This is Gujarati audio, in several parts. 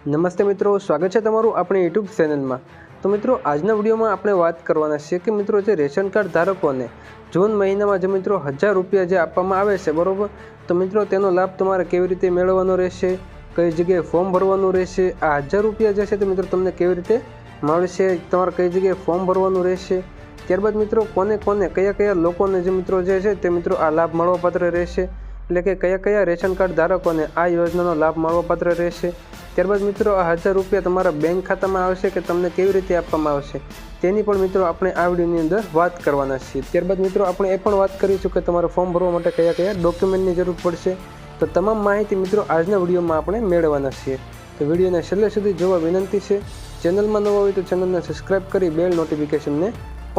નમસ્તે મિત્રો, સ્વાગત છે તમારું આપણી યુટ્યુબ ચેનલમાં તો મિત્રો, આજના વિડીયોમાં આપણે વાત કરવાના છીએ કે મિત્રો, જે રેશન કાર્ડ ધારકોને જૂન મહિનામાં જે મિત્રો હજાર રૂપિયા જે આપવામાં આવે છે, બરાબર? તો મિત્રો, તેનો લાભ તમારે કેવી રીતે મેળવવાનો રહેશે? કઈ જગ્યાએ ફોર્મ ભરવાનું રહેશે? આ હજાર રૂપિયા જે છે તે મિત્રો તમને કેવી રીતે મળશે? તમારે કઈ જગ્યાએ ફોર્મ ભરવાનું રહેશે? ત્યારબાદ મિત્રો, કોને કોને કયા કયા લોકોને જે મિત્રો જે છે તે મિત્રો આ લાભ મળવાપાત્ર રહેશે? એટલે કે કયા કયા રેશન કાર્ડ ધારકોને આ યોજનાનો લાભ મળવાપાત્ર રહેશે? ત્યારબાદ મિત્રો આ હજાર રૂપિયા તમારા બેંક ખાતામાં આવશે કે તમને કેવી રીતે આપવામાં આવશે? તેની પણ મિત્રો આપણે આ વિડીયોની અંદર વાત કરવાના છીએ. ત્યારબાદ મિત્રો આપણે એ પણ વાત કરીશું કે તમારે ફોર્મ ભરવા માટે કયા કયા ડોક્યુમેન્ટની જરૂર પડશે. તો તમામ માહિતી મિત્રો આજના વિડીયોમાં આપણે મેળવવાના છીએ. તો વિડીયોને છેલ્લે સુધી જોવા વિનંતી છે. ચેનલમાં નવો હોય તો ચેનલને સબસ્ક્રાઇબ કરી બેલ નોટિફિકેશનને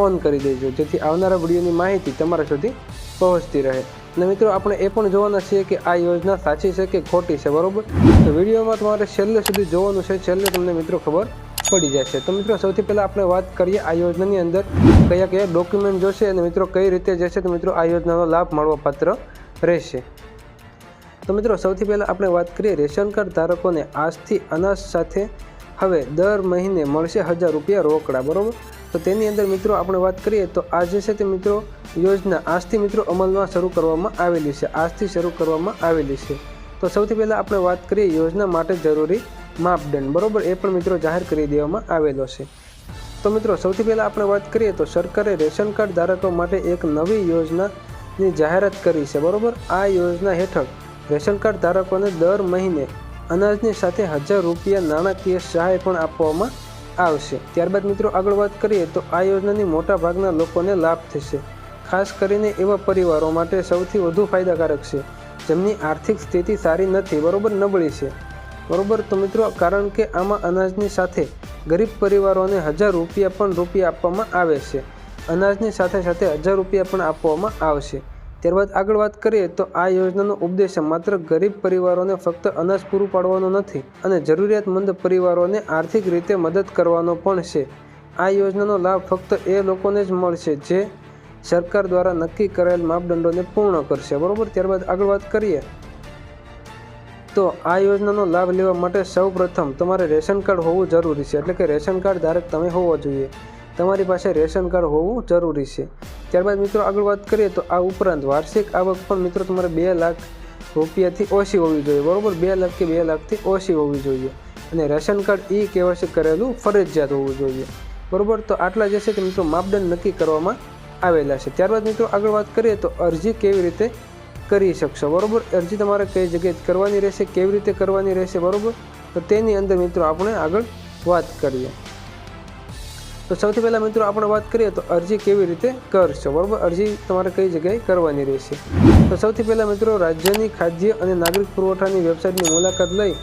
ઓન કરી દેજો, જેથી આવનારા વિડીયોની માહિતી તમારા સુધી પહોંચતી રહે. અને મિત્રો, આપણે એ પણ જોવાના છીએ કે આ યોજના સાચી છે કે ખોટી છે, બરાબર? તો વિડીયોમાં તમારે છેલ્લે સુધી જોવાનું છે, છેલ્લે તમને મિત્રો ખબર પડી જશે. તો મિત્રો, સૌથી પહેલાં આપણે વાત કરીએ આ યોજનાની અંદર કયા કયા ડોક્યુમેન્ટ જોશે અને મિત્રો કઈ રીતે જશે તો મિત્રો આ યોજનાનો લાભ મળવા પાત્ર રહેશે. તો મિત્રો, સૌથી પહેલાં આપણે વાત કરીએ રેશન કાર્ડ ધારકોને આજથી અનાજ સાથે હવે દર મહિને મળશે હજાર રૂપિયા રોકડા, બરાબર? તો તેની અંદર મિત્રો આપણે વાત કરીએ તો આ જે છે તે મિત્રો યોજના આજથી મિત્રો અમલમાં શરૂ કરવામાં આવેલી છે. આજથી શરૂ કરવામાં આવેલી છે. તો સૌથી પહેલાં આપણે વાત કરીએ યોજના માટે જરૂરી માપદંડ. બરાબર? એ પણ મિત્રો જાહેર કરી દેવામાં આવેલો છે. તો મિત્રો, સૌથી પહેલાં આપણે વાત કરીએ તો સરકારે રેશન કાર્ડ ધારકો માટે એક નવી યોજનાની જાહેરાત કરી છે. બરાબર? આ યોજના હેઠળ રેશન કાર્ડ ધારકોને દર મહિને અનાજની સાથે હજાર રૂપિયા નાણાકીય સહાય પણ આપવામાં આવશે. ત્યારબાદ મિત્રો આગળ વાત કરીએ તો આ યોજનાની મોટા ભાગના લોકોને લાભ થશે. ખાસ કરીને એવા પરિવારો માટે સૌથી વધુ ફાયદાકારક છે. જેમની આર્થિક સ્થિતિ સારી નથી, બરોબર નબળી છે. બરાબર તો મિત્રો, કારણ કે આમાં અનાજની સાથે ગરીબ પરિવારોને હજાર રૂપિયા પણ રૂપિયા આપવામાં આવે છે. અનાજની સાથે સાથે હજાર રૂપિયા પણ આપવામાં આવશે. ત્યારબાદ આગળ વાત કરીએ તો આ યોજનાનો ઉપદેશ માત્ર ગરીબ પરિવારોને ફક્ત અનાજ પૂરું પાડવાનો નથી અને જરૂરિયાતમંદ પરિવારોને આર્થિક રીતે મદદ કરવાનો પણ છે. આ યોજનાનો લાભ ફક્ત એ લોકોને જ મળશે જે સરકાર દ્વારા નક્કી કરેલ માપદંડોને પૂર્ણ કરશે. બરોબર? ત્યારબાદ આગળ વાત કરીએ. તો આ યોજનાનો લાભ લેવા માટે સૌ પ્રથમ તમારે રેશન કાર્ડ હોવું જરૂરી છે. એટલે કે રેશન કાર્ડ ધારક તમે હોવો જોઈએ. તમારી પાસે રેશન કાર્ડ હોવું જરૂરી છે. ત્યારબાદ મિત્રો આગળ વાત કરીએ તો આ ઉપરાંત વાર્ષિક આવક પણ મિત્રો તમારે બે લાખ રૂપિયાથી ઓછી હોવી જોઈએ. બરાબર? બે લાખ કે બે લાખથી ઓછી હોવી જોઈએ. અને રેશન કાર્ડ ઈ કેવાયસી કરેલું ફરજિયાત હોવું જોઈએ. બરાબર? તો આટલા જે છે તે મિત્રો માપદંડ નક્કી કરવામાં આવેલા છે. ત્યારબાદ મિત્રો આગળ વાત કરીએ તો અરજી કેવી રીતે કરી શકશો? બરાબર? અરજી તમારે કઈ જગ્યાએ કરવાની રહેશે, કેવી રીતે કરવાની રહેશે, બરાબર? તો તેની અંદર મિત્રો આપણે આગળ વાત કરીએ. તો સૌથી પહેલાં મિત્રો આપણે વાત કરીએ તો અરજી કેવી રીતે કરશો? બરાબર? અરજી તમારે કઈ જગ્યાએ કરવાની રહેશે? તો સૌથી પહેલાં મિત્રો રાજ્યની ખાદ્ય અને નાગરિક પુરવઠાની વેબસાઇટની મુલાકાત લઈ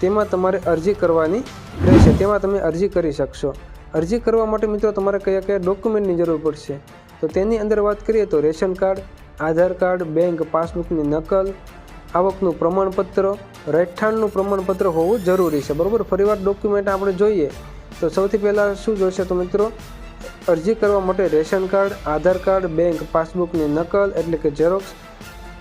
તેમાં તમારે અરજી કરવાની રહેશે. તેમાં તમે અરજી કરી શકશો. અરજી કરવા માટે મિત્રો તમારે કયા કયા ડોક્યુમેન્ટની જરૂર પડશે? તો તેની અંદર વાત કરીએ તો ration card, Aadhaar card, bank પાસબુકની નકલ, આવકનું પ્રમાણપત્ર, રહેઠાણનું પ્રમાણપત્ર હોવું જરૂરી છે. બરાબર? ફરીવાર ડોક્યુમેન્ટ આપણે જોઈએ તો સૌથી પહેલાં શું જોઈશે તો મિત્રો, અરજી કરવા માટે ration card, Aadhaar card, bank પાસબુકની નકલ એટલે કે ઝેરોક્સ,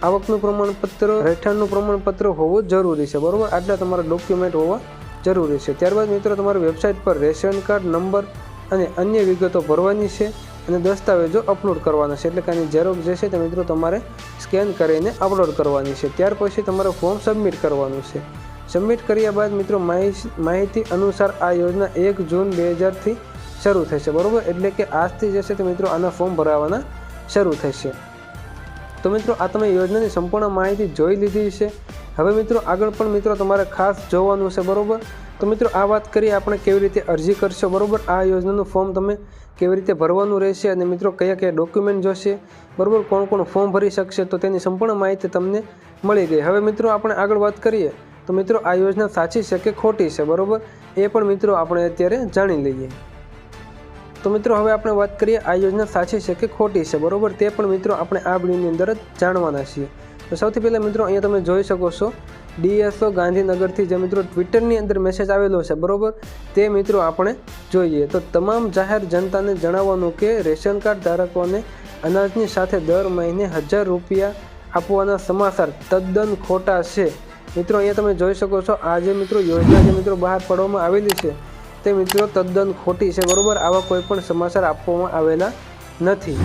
આવકનું પ્રમાણપત્ર, રહેઠાણનું પ્રમાણપત્ર હોવું જરૂરી છે. બરાબર? આટલા તમારા ડોક્યુમેન્ટ હોવા જરૂરી છે. ત્યારબાદ મિત્રો, તમારી વેબસાઇટ પર રેશન કાર્ડ નંબર અને અન્ય વિગતો ભરવાની છે. અને દસ્તાવેજો અપલોડ કરવાના છે. એટલે કે આની ઝેરોક્સ જે છે તે મિત્રો તમારે સ્કેન કરીને અપલોડ કરવાની છે. ત્યાર પછી તમારે ફોર્મ સબમિટ કરવાનું છે. સબમિટ કર્યા બાદ મિત્રો માહિતી અનુસાર આ યોજના એક જૂન બે હજારથી શરૂ થશે. બરાબર? એટલે કે આજથી જે છે તે મિત્રો આના ફોર્મ ભરાવાના શરૂ થશે. તો મિત્રો આ તમે યોજનાની સંપૂર્ણ માહિતી જોઈ લીધી છે. હવે મિત્રો આગળ પણ મિત્રો તમારે ખાસ જોવાનું છે. બરાબર? તો મિત્રો, આ વાત કરીએ આપણે કેવી રીતે અરજી કરશો? બરાબર? આ યોજનાનું ફોર્મ તમે કેવી રીતે ભરવાનું રહેશે અને મિત્રો, કયા કયા ડોક્યુમેન્ટ જોશે? બરાબર? કોણ કોણ ફોર્મ ભરી શકશે? તો તેની સંપૂર્ણ માહિતી તમને મળી ગઈ હવે મિત્રો, આપણે આગળ વાત કરીએ. તો મિત્રો, આ યોજના સાચી છે કે ખોટી છે? બરાબર? એ પણ મિત્રો, આપણે અત્યારે જાણી લઈએ. તો મિત્રો હવે આપણે વાત કરીએ આ યોજના સાચી છે કે ખોટી છે? બરાબર? તે પણ મિત્રો આપણે આ વિડીયોની અંદર જ જાણવાના છીએ. તો સૌથી પહેલાં મિત્રો અહીંયા તમે જોઈ શકો છો ડીએસઓ ગાંધીનગરથી જે મિત્રો ટ્વિટરની અંદર મેસેજ આવેલો છે, બરાબર? તે મિત્રો આપણે જોઈએ. તો તમામ જાહેર જનતાને જણાવવાનું કે રેશન કાર્ડ ધારકોને અનાજની સાથે દર મહિને હજાર રૂપિયા આપવાના સમાચાર તદ્દન ખોટા છે. મિત્રો અહીંયા તમે જોઈ શકો છો આજે મિત્રો યોજના જે મિત્રો બહાર પાડવામાં આવેલી છે તે મિત્રો તદ્દન ખોટી છે, બરોબર? આવા કોઈ પણ સમાચાર આપવામાં આવેલા નથી.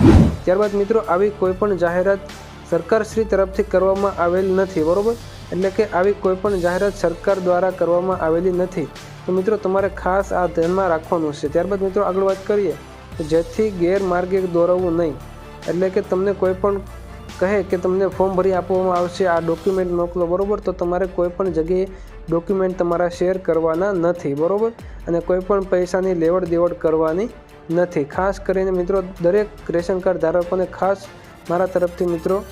ત્યારબાદ મિત્રો, આવી કોઈ પણ જાહેરાત સરકારશ્રી તરફથી કરવામાં આવેલ નથી, બરાબર? એટલે કે આવી કોઈ પણ જાહેરાત સરકાર દ્વારા કરવામાં આવેલી નથી. તો મિત્રો, તમારે ખાસ આ ધ્યાનમાં રાખવાનું છે. ત્યારબાદ મિત્રો, આગળ વાત કરીએ. જેથી ગેરમાર્ગે દોરવવું નહીં. એટલે કે તમને કોઈ પણ કહે કે તમને ફોર્મ ભરી આપવામાં આવશે, આ ડોક્યુમેન્ટ મોકલો, બરોબર? તો તમારે કોઈ પણ જગ્યાએ ડોક્યુમેન્ટ તમારા શેર કરવાના નથી, બરાબર? અને કોઈ પણ પૈસાની લેવડ દેવડ કરવાની નથી. ખાસ કરીને મિત્રો, દરેક રેશન કાર્ડ ધારકોને ખાસ મારા તરફથી મિત્રો,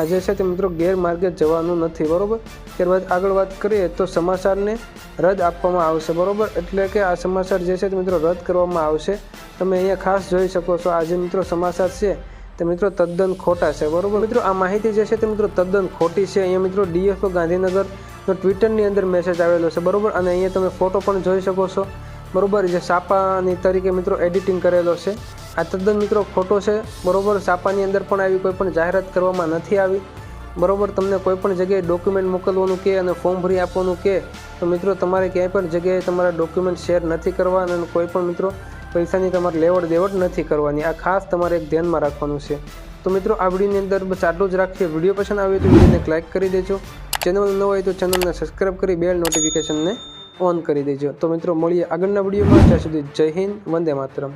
આજે છે તે મિત્રો ગેરમાર્ગે જવાનું નથી, બરાબર? ત્યારબાદ આગળ વાત કરીએ તો સમાચારને રદ આપવામાં આવશે, બરાબર? એટલે કે આ સમાચાર જે છે તે મિત્રો રદ કરવામાં આવશે. તમે અહીંયા ખાસ જોઈ શકો છો આજે મિત્રો સમાચાર છે તે મિત્રો તદ્દન ખોટા છે, બરોબર? મિત્રો, આ માહિતી જે છે તે મિત્રો તદ્દન ખોટી છે. અહીંયા મિત્રો ડીએફઓ ગાંધીનગરનો ટ્વિટરની અંદર મેસેજ આવેલો છે, બરોબર? અને અહીંયા તમે ફોટો પણ જોઈ શકો છો, બરોબર? જે સાપાની તરીકે મિત્રો એડિટિંગ કરેલો છે. આ તદ્દન મિત્રો ખોટો છે, બરોબર? સાપાની અંદર પણ આવી કોઈ પણ જાહેરાત કરવામાં નથી આવી, બરાબર? તમને કોઈ પણ જગ્યાએ ડોક્યુમેન્ટ મોકલવાનું કે અને ફોર્મ ભરી આપવાનું કે, તો મિત્રો તમારે ક્યાંય પણ જગ્યાએ તમારા ડોક્યુમેન્ટ શેર નથી કરવા અને કોઈ પણ મિત્રો પૈસાની તમારે લેવડ દેવડ નથી કરવાની. આ ખાસ તમારે એક ધ્યાનમાં રાખવાનું છે. તો મિત્રો, આ વિડીયોની અંદર બસ આટલું જ રાખીએ. વીડિયો પસંદ આવ્યો તો વિડીયોને લાઇક કરી દેજો. ચેનલ ન હોય તો ચેનલને સબસ્ક્રાઈબ કરી બેલ નોટિફિકેશનને ઓન કરી દેજો. તો મિત્રો, મળીએ આગળના વિડીયોમાં. ત્યાં સુધી જય હિન્દ, વંદે માતરમ.